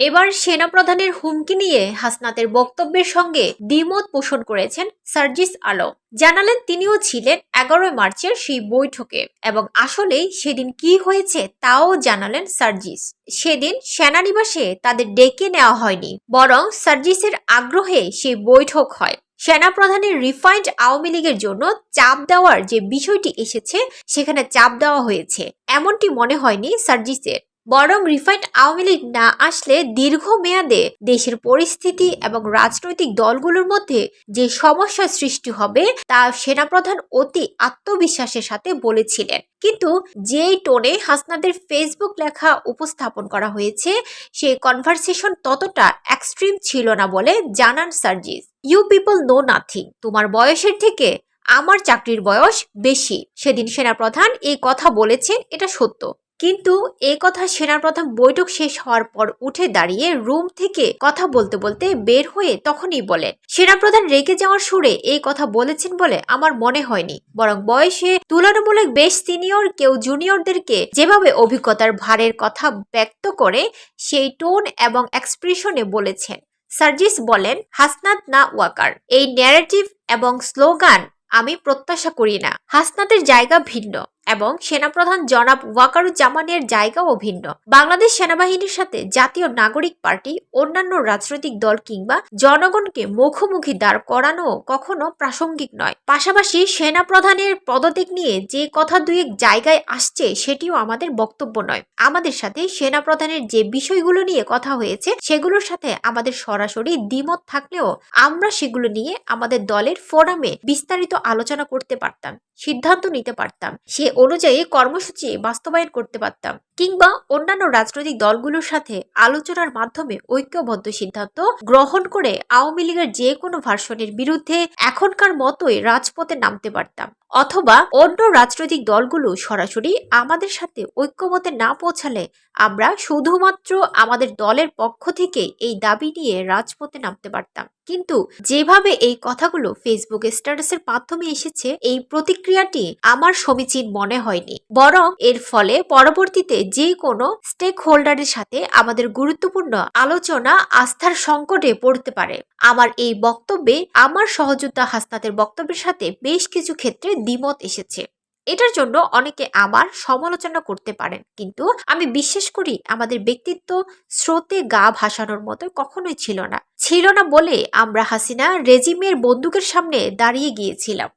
এবার সেনাপ্রধানের হুমকি নিয়ে হাসনাতের বক্তব্যের সঙ্গে দ্বিমত পোষণ করেছেন সার্জিস আলম। জানালেন তিনিও ছিলেন এগারোই মার্চের সেই বৈঠকে এবং আসলেই সেদিন কি হয়েছে তাও জানালেন সার্জিস। সেদিন সেনানিবাসে তাদের ডেকে নেওয়া হয়নি, বরং সার্জিসের আগ্রহে সেই বৈঠক হয়। সেনাপ্রধানের রিফাইন্ড আওয়ামী লীগের জন্য চাপ দেওয়ার যে বিষয়টি এসেছে, সেখানে চাপ দেওয়া হয়েছে। এমনটি মনে হয়নি সার্জিসের। বরং রিফাইন্ড আওয়ামী লীগ না আসলে দীর্ঘমেয়াদে দেশের পরিস্থিতি এবং রাজনৈতিক দলগুলোর মধ্যে যে সমস্যার সৃষ্টি হবে তা সেনাপ্রধান অতি আত্মবিশ্বাসের সাথে বলেছিলেন। কিন্তু যেই টোনে হাসনাদের ফেসবুক লেখা উপস্থাপন করা হয়েছে সেই কনভারসেশন ততটা এক্সট্রিম ছিল না বলে জানান Sarjis. You people know nothing তোমার বয়সের থেকে আমার চাকরির বয়স বেশি। সেদিন সেনাপ্রধান এই কথা বলেছেন, এটা সত্য। কিন্তু এ কথা সেনাপ্রধান বৈঠক শেষ হওয়ার পর উঠে দাঁড়িয়ে রুম থেকে কথা বলতে বলতে বের হয়ে তখনই বলেন, সেনাপ্রধান রেগে যাওয়ার সুরে এই কথা বলেছেন বলে আমার মনে হয়নি। বরং বয়সে তুলনামূলক বেশ সিনিয়র, কেউ জুনিয়রদেরকে যেভাবে অভিজ্ঞতার ভারের কথা ব্যক্ত করে সেই টোন এবং এক্সপ্রেশনে বলেছেন। সার্জিস বলেন, হাসনাত না ওয়াকার। এই ন্যারেটিভ এবং স্লোগান আমি প্রত্যাশা করি না। হাসনাতের জায়গা ভিন্ন। এবং সেনাপ্রধান জনাব ওয়াকারুজ্জামানের জায়গাও ভিন্ন বাংলাদেশ সেনাবাহিনীর সাথে জাতীয় নাগরিক পার্টি, অন্যান্য রাজনৈতিক দল কিংবা জনগণকে মুখোমুখি দাঁড় করানো কখনো প্রাসঙ্গিক নয়। পাশাপাশি সেনাপ্রধানের পদত্যাগ নিয়ে যে কথা দুয়েক জায়গায় আসছে সেটিও আমাদের বক্তব্য নয়। আমাদের সাথে সেনাপ্রধানের যে বিষয়গুলো নিয়ে কথা হয়েছে, সেগুলোর সাথে আমাদের সরাসরি দ্বিমত থাকলেও আমরা সেগুলো নিয়ে আমাদের দলের ফোরামে বিস্তারিত আলোচনা করতে পারতাম, সিদ্ধান্ত নিতে পারতাম। সে অনুযায়ী কর্মসূচি বাস্তবায়ন করতে পারতাম কিংবা অন্যান্য রাজনৈতিক দলগুলোর সাথে আলোচনার মাধ্যমে ঐক্যবদ্ধ সিদ্ধান্ত গ্রহণ করে আওয়ামী লীগের যে কোনো ভার্সনের বিরুদ্ধে এখনকার মতোই রাজপথে নামতে পারতাম। অথবা অন্য রাজনৈতিক দলগুলো সরাসরি আমাদের সাথে ঐক্যমতে না পৌঁছালে আমরা শুধুমাত্র আমাদের দলের পক্ষ থেকে এই দাবি নিয়ে রাজপথে নামতে পারতাম। কিন্তু যেভাবে এই কথাগুলো ফেসবুক স্ট্যাটাসের মাধ্যমে এসেছে, এই প্রতিক্রিয়াটি আমার সমীচীন মনে হয়নি। বরং এর ফলে পরবর্তীতে যে কোনো স্টেক হোল্ডারের সাথে আমাদের গুরুত্বপূর্ণ আলোচনা আস্থার সংকটে পড়তে পারে। আমার এই বক্তব্যে, আমার সহযোদ্ধা হাসনাতের বক্তব্যের সাথে বেশ কিছু ক্ষেত্রে দ্বিমত এসেছে। এটার জন্য অনেকে আমার সমালোচনা করতে পারেন। কিন্তু আমি বিশ্বাস করি আমাদের ব্যক্তিত্ব স্রোতে গা ভাসানোর মতো কখনোই ছিল না। ছিল না বলে আমরা হাসিনা রেজিমের বন্দুকের সামনে দাঁড়িয়ে গিয়েছিলাম।